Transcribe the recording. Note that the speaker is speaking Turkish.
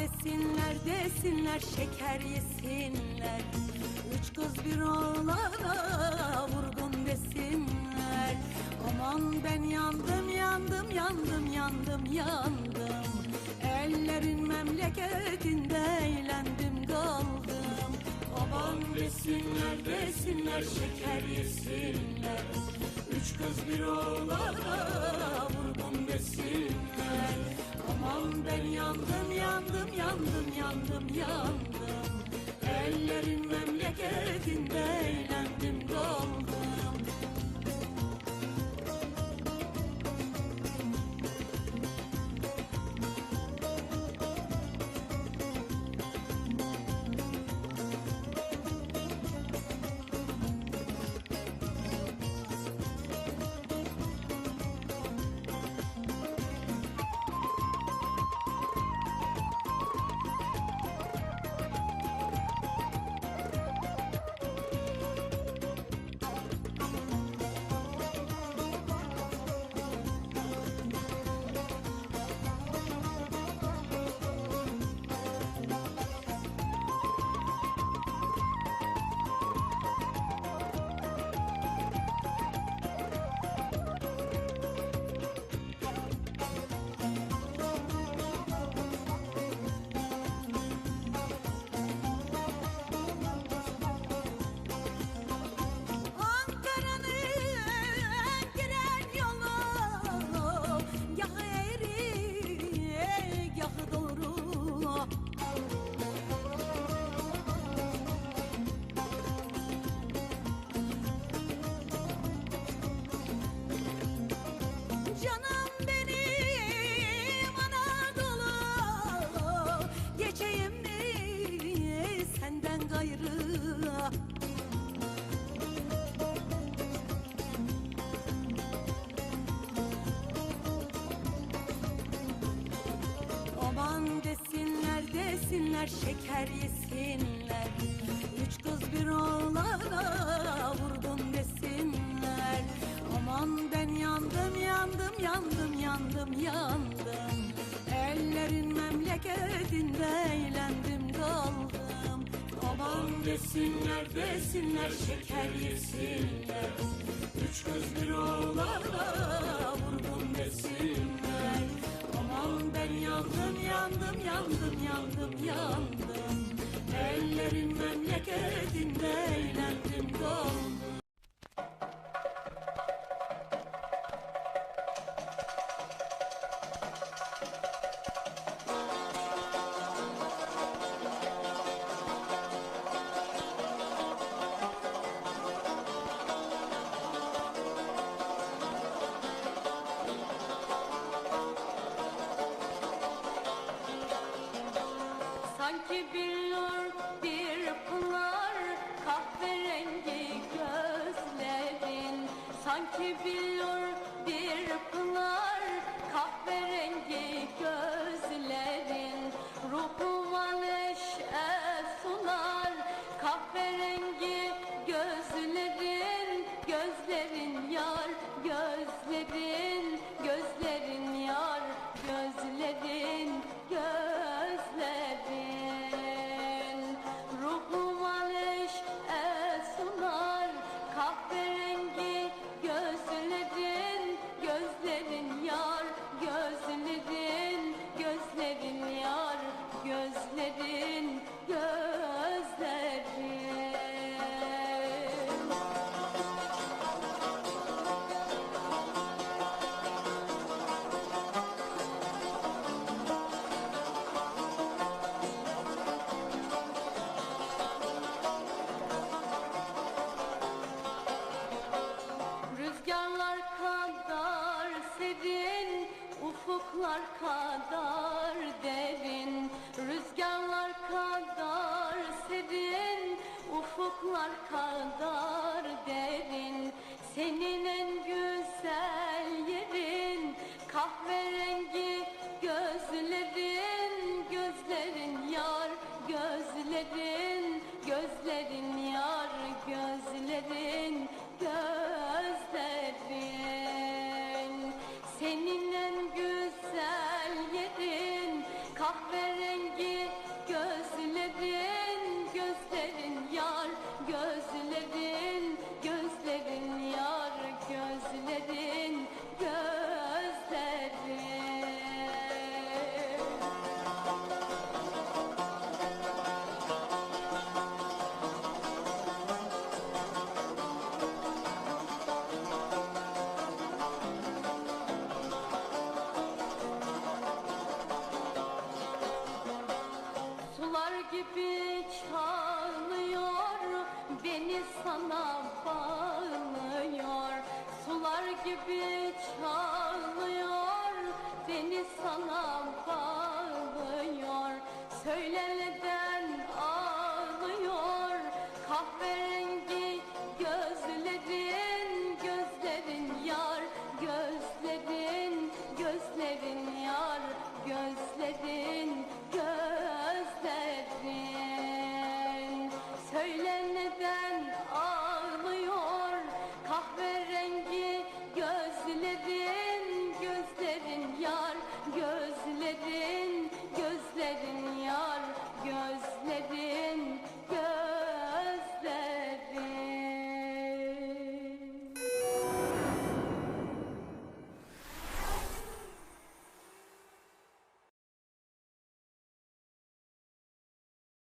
desinler desinler şeker yesinler. Üç kız bir oğlana vurgun desinler. Aman ben yandım yandım yandım yandım yandım. Ellerin memleketinde eğlendim kaldım Aman desinler desinler şeker yesinler. Üç kız bir oğlana vurgun desinler Aman ben yandım yandım yandım yandım yandım. Ellerin memleketinde Canım benim Anadolu. Geçeyim mi senden gayrı? Aman desinler desinler şeker yesinler yandım yandım yandım. Ellerin memleketinde eğlendim kaldım Aman desinler desinler şeker yesinler. Üç kız bir oğlana vurdum desinler. Aman ben yandım yandım yandım yandım yandım rengi gözlerin gözlerin gibi çağlıyor Beni sana bağlıyor. Sular gibi çağlıyor Beni sana bağlıyor. Söyle neden ağlıyor Kahverengi Söyle neden